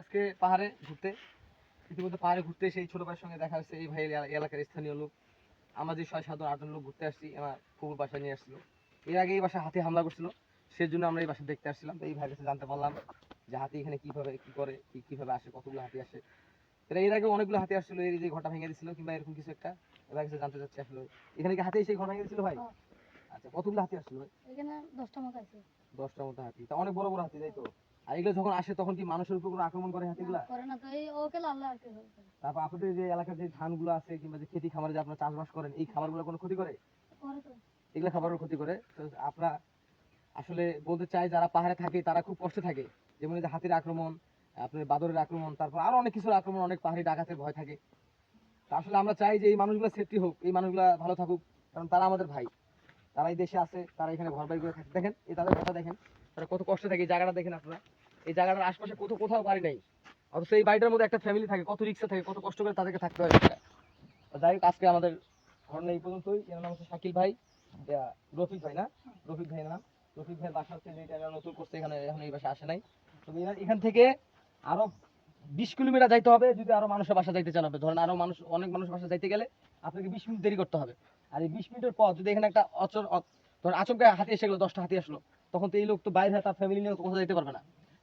আজকে পাহাড়ে ঘুরতে ইতিমধ্যে পাহাড়ে ঘুরতে সেই ছোট ভাইয়ের সঙ্গে দেখা হচ্ছে এই ভাই এলাকার স্থানীয় লোক। আমরা যে ছয় সাতজন আটজন লোক ঘুরতে আসছি আমার ফুকুর বাসায় নিয়ে আসছিল। এর আগে এই বাসায় হাতি হামলা করছিল সেই জন্য আমরা এই বাসায় দেখতে আসছিলাম। তো এই ভাইয়ের কাছে জানতে পারলাম যে হাতি এখানে কীভাবে কি করে কি কীভাবে আসে কতগুলো হাতি আসে। এটা এর আগে অনেকগুলো হাতি আসছিল এই যে ঘরটা ভেঙে দিছিল কিংবা এরকম কিছু একটা। এবার কাছে জানতে চাচ্ছি আসলে। এখানে কি হাতি এসে ঘর ভেঙে দিছিল ভাই? হ্যাঁ। আচ্ছা কতগুলো হাতি আসছিল ভাই? এখানে দশটা মতো আছে। দশটার মতো হাতি। তা অনেক বড় বড় হাতি তাই তো? আর এগুলো যখন আসে তখন কি মানুষের উপর কোনো আক্রমণ করে হাতিগুলা? করে না তো। এই ওকে আল্লাহ আর কি হবে। তারপর আপনাদের যে এলাকার যে ধানগুলো আছে কিংবা যে খেতি খামারে যে আপনারা চাষবাস করেন এই খাবারগুলো কোনো ক্ষতি করে? করে এগুলো খাবারের ক্ষতি করে। তো আপনারা আসলে বলতে চাই যারা পাহাড়ে থাকে তারা খুব কষ্টে থাকে। যেমন যে হাতির আক্রমণ আপনার বাদরের আক্রমণ তারপর আরও অনেক কিছুর আক্রমণ অনেক পাহাড়ি ডাকাতের ভয় থাকে। তা আসলে আমরা চাই যে এই মানুষগুলো সেফটি হোক এই মানুষগুলো ভালো থাকুক কারণ তারা আমাদের ভাই। তারা এই দেশে আছে তারা এখানে ঘর বাড়ি করে থাকে। দেখেন এই তাদের কথা দেখেন। তারা কত কষ্টে থাকে এই জায়গাটা দেখেন আপনারা। এই জায়গাটার আশপাশে কোথাও কোথাও বাড়ি নেই। অথচ এই বাড়িটার মধ্যে একটা ফ্যামিলি থাকে, কত রিক্সা থাকে, কত কষ্ট করে তাদেরকে থাকতে হয়। যাই হোক, আজকে আমাদের ঘটনা এই পর্যন্তই। এর নাম হচ্ছে শাকিল ভাই রফিক ভাই না? রফিক ভাই নাম। রফিক ভাইয়ের বাসা হচ্ছে যেটা এরা নতুন করছে, এখানে এখন এই বাসা আসে নাই। এরা এখান থেকে আরও বিশ কিলোমিটার যাইতে হবে, যদি আরও মানুষের বাসা যাইতে চান ধরেন আরও মানুষ, অনেক মানুষের বাসা যাইতে গেলে আপনাকে বিশ মিনিট দেরি করতে হবে। আর এই বিশ মিনিটের পর যদি এখানে একটা অচর ধরেন আচমকা হাতি এসে গেলো, দশটা হাতি আসলো, তখন তো এই লোক তো বাইরে, তার ফ্যামিলি নিয়ে কোথাও যেতে পারবে না।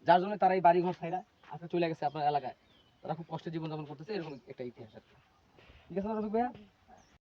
যার জন্য তারা এই বাড়ি ঘর ছাইরা আজকে চলে গেছে আপনার এলাকায় তারা খুব কষ্টে জীবনযাপন করতেছে, এরকম একটা ইতিহাস কি। ঠিক আছে ভাইয়া